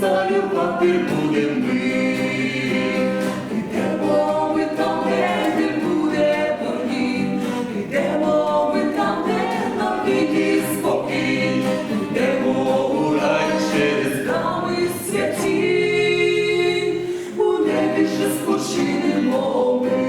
Залюбати будем ми, йдемо ми там, де буде боргів, йдемо ми там, де на віки спокій, йдемо нами святі, у небі ще спочинемо ми.